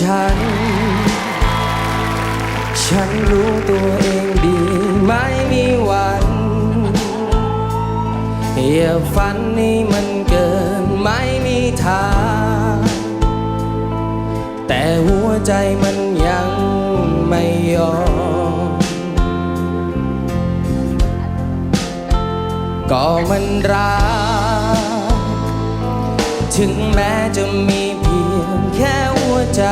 ฉัน ฉันรู้ตัวเองดีไม่มีวันเอย่าฝันนี้มันเกินไม่มีทาง แต่หัวใจมันยังไม่ยอม ก็มันรักถึงแม้จะมี ใจ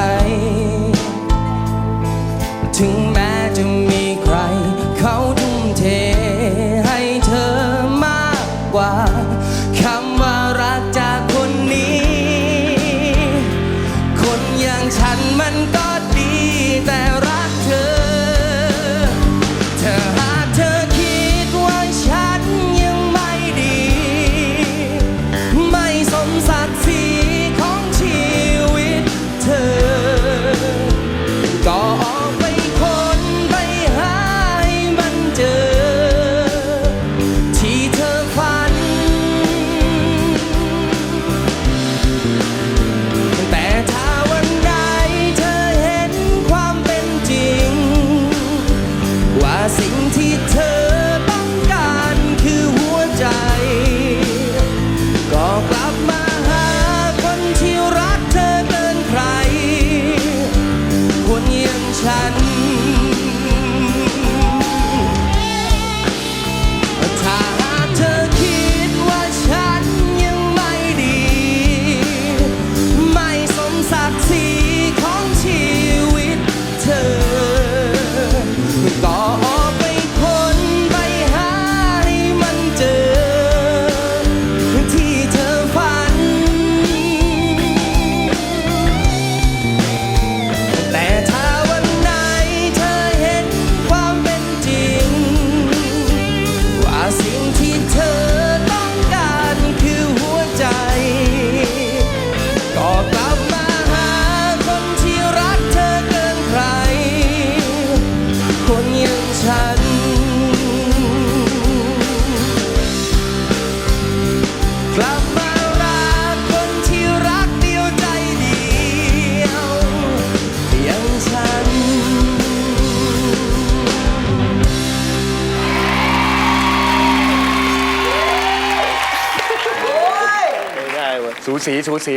สูสีสูสี